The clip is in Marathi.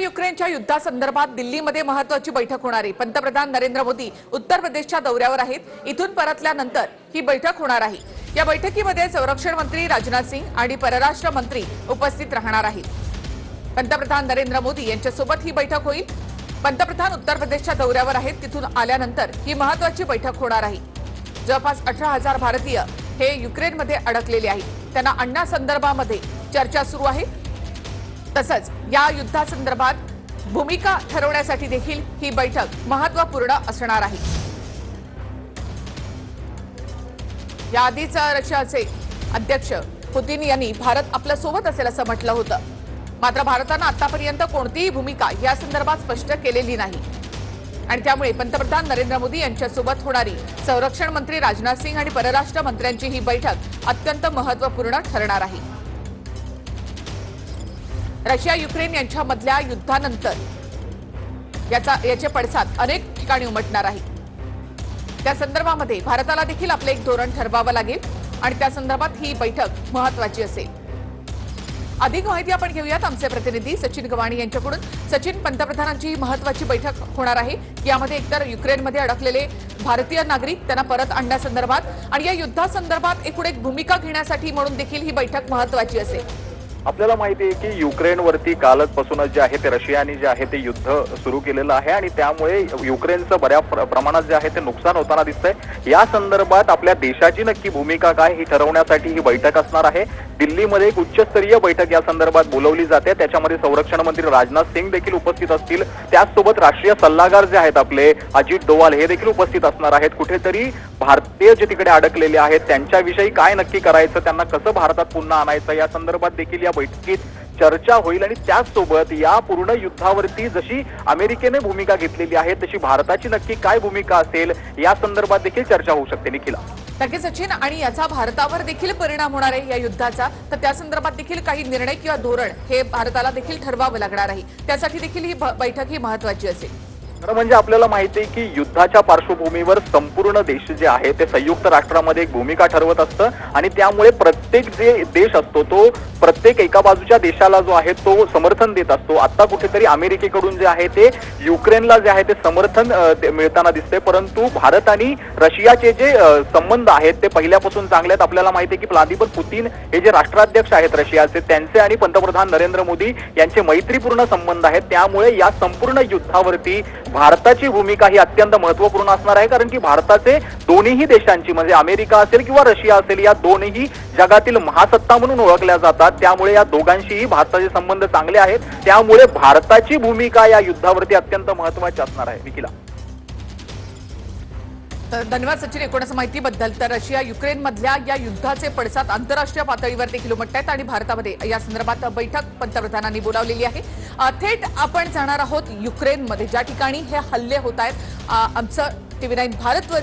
युक्रेनच्या युद्धासंदर्भात दिल्लीमध्ये महत्वाची बैठक होणार. आहे पंतप्रधान नरेंद्र मोदी उत्तर प्रदेशच्या दौऱ्यावर आहेत. इथून परतल्यानंतर ही बैठक होणार आहे. या बैठकीमध्ये संरक्षण मंत्री राजनाथ सिंग आणि परराष्ट्र मंत्री उपस्थित राहणार आहेत. पंतप्रधान नरेंद्र मोदी यांच्यासोबत ही बैठक होईल. पंतप्रधान उत्तर प्रदेशच्या दौऱ्यावर आहेत. तिथून आल्यानंतर ही महत्वाची बैठक होणार आहे. जवळपास अठरा हजार भारतीय हे युक्रेनमध्ये अडकलेले आहेत. त्यांना आणण्यासंदर्भामध्ये चर्चा सुरू आहे. तसंच या युद्धासंदर्भात भूमिका ठरवण्यासाठी देखील ही बैठक महत्त्वपूर्ण असणार आहे. याआधीच रशियाचे अध्यक्ष पुतीन यांनी भारत आपल्यासोबत असेल असं म्हटलं होतं. मात्र भारतानं आतापर्यंत कोणतीही भूमिका या संदर्भात स्पष्ट केलेली नाही. आणि त्यामुळे पंतप्रधान नरेंद्र मोदी यांच्यासोबत होणारी संरक्षण मंत्री राजनाथ सिंग आणि परराष्ट्र मंत्र्यांची ही बैठक अत्यंत महत्त्वपूर्ण ठरणार आहे. रशिया युक्रेन यांच्यामधल्या युद्धानंतर याचा याचे पडसाद अनेक ठिकाणी उमटणार आहे त्या संदर्भामध्ये भारताला देखील आपलं एक धोरण ठरवावं लागेल आणि त्या संदर्भात ही बैठक महत्वाची असेल. अधिक माहिती आपण घेऊयात आमचे प्रतिनिधी सचिन गवाणी यांच्याकडून. सचिन पंतप्रधानांची महत्वाची बैठक होणार आहे. यामध्ये एकतर युक्रेनमध्ये अडकलेले भारतीय नागरिक त्यांना परत आणण्यासंदर्भात आणि या युद्धासंदर्भात एकूण एक भूमिका घेण्यासाठी म्हणून देखील ही बैठक महत्वाची असेल. आपल्याला माहिती आहे की युक्रेनवरती कालच पासूनच जे आहे ते रशियाने जे आहे ते युद्ध सुरू केलेलं आहे आणि त्यामुळे युक्रेनचं बऱ्या प्र- प्रमाणात जे आहे ते नुकसान होताना दिसतंय. या संदर्भात आपल्या देशाची नक्की भूमिका काय ही ठरवण्यासाठी ही बैठक असणार आहे. दिल्लीमध्ये एक उच्चस्तरीय बैठक या संदर्भात बोलवली जाते. त्याच्यामध्ये संरक्षण मंत्री राजनाथ सिंग देखील उपस्थित असतील. त्याचसोबत राष्ट्रीय सल्लागार जे आहेत आपले अजित डोवाल हे देखील उपस्थित असणार आहेत. कुठेतरी भारतीय जे तिकडे अडकलेले आहेत त्यांच्याविषयी काय नक्की करायचं त्यांना कसं भारतात पुन्हा आणायचं या संदर्भात देखील या बैठकीत चर्चा होईल आणि त्याचसोबत या पूर्ण युद्धावरती जशी अमेरिकेने भूमिका घेतलेली आहे तशी भारताची नक्की काय भूमिका असेल या संदर्भात देखील चर्चा होऊ शकते. निखिला. नक्की सचिन आणि याचा भारतावर देखील परिणाम होणार आहे या युद्धाचा. तर त्या संदर्भात देखील काही निर्णय किंवा धोरण हे भारताला देखील ठरवावं लागणार आहे. त्यासाठी देखील ही बैठक ही महत्वाची असेल. खरं म्हणजे आपल्याला माहिती आहे की युद्धाच्या पार्श्वभूमीवर संपूर्ण देश जे आहे ते संयुक्त राष्ट्रामध्ये एक भूमिका ठरवत असतं आणि त्यामुळे प्रत्येक जे देश असतो तो प्रत्येक एका बाजूच्या देशाला जो आहे तो समर्थन देत असतो. आता कुठेतरी अमेरिकेकडून जे आहे ते युक्रेनला जे आहे ते समर्थन मिळताना दिसते परंतु भारत आणि रशियाचे जे संबंध आहेत ते पहिल्यापासून चांगले आहेत. आपल्याला माहिती आहे की व्लादिमीर पुतीन हे जे राष्ट्राध्यक्ष आहेत रशियाचे त्यांचे आणि पंतप्रधान नरेंद्र मोदी यांचे मैत्रीपूर्ण संबंध आहेत. त्यामुळे या संपूर्ण युद्धावरती भारताची भूमिका ही अत्यंत महत्त्वपूर्ण असणार आहे कारण की भारताचे दोन्हीही देशांची म्हणजे अमेरिका असेल किंवा रशिया असेल या दोन्हीही जगातील महासत्ता म्हणून ओळखल्या जातात. त्यामुळे या दोघांशीही भारताचे संबंध चांगले आहेत. त्यामुळे भारताची भूमिका या युद्धावरती अत्यंत महत्वाची असणार आहे. निखिला. तर धन्यवाद सचिन. एकूणच माहितीबद्दल. तर रशिया युक्रेनमधल्या या युद्धाचे पडसाद आंतरराष्ट्रीय पातळीवर देखील उमटत आहेत आणि भारतामध्ये या संदर्भात बैठक पंतप्रधानांनी बोलावलेली आहे. थेट आपण जाणार आहोत युक्रेनमध्ये. ज्या ठिकाणी हे हल्ले होत आहेत आमचं टीव्ही नाईन भारतवर